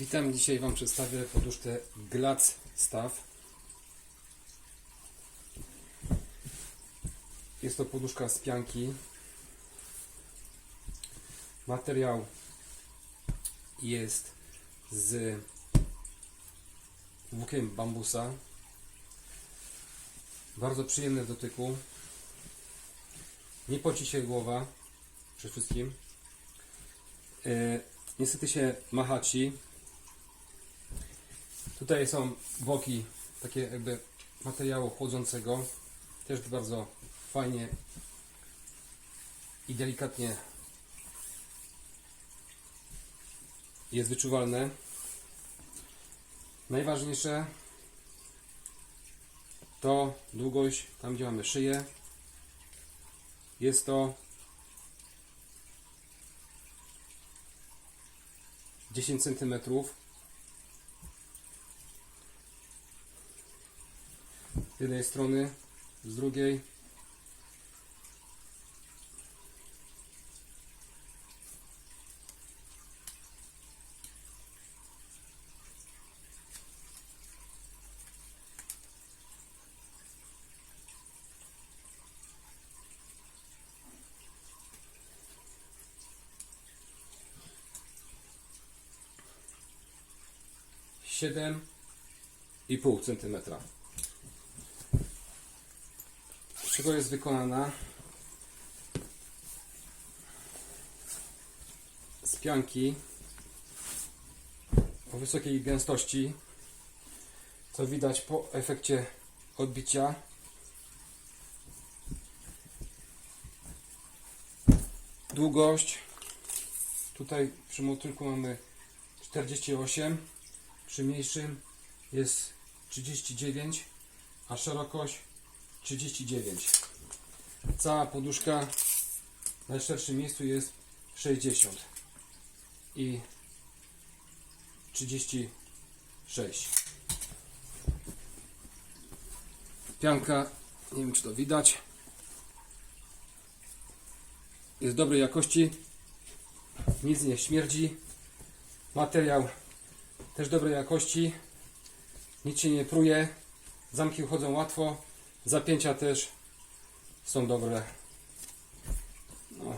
Witam, dzisiaj Wam przedstawię poduszkę Glac Staff. Jest to poduszka z pianki. Materiał jest z włókien bambusa. Bardzo przyjemny w dotyku. Nie poci się głowa przede wszystkim. E, niestety się machaci. Tutaj są boki takie jakby materiału chłodzącego. Też bardzo fajnie i delikatnie jest wyczuwalne. Najważniejsze to długość, tam gdzie mamy szyję. Jest to 10 cm. Z jednej strony, z drugiej. Siedem i pół centymetra. Z czego jest wykonana? Z pianki o wysokiej gęstości, co widać po efekcie odbicia. Długość tutaj przy motylku mamy 48, przy mniejszym jest 39, a szerokość 39. Cała poduszka w najszerszym miejscu jest 60 i 36. Pianka, nie wiem czy to widać, jest dobrej jakości, nic nie śmierdzi. Materiał też dobrej jakości, nic się nie pruje, zamki chodzą łatwo. Zapięcia też są dobre. No,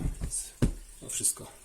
to wszystko.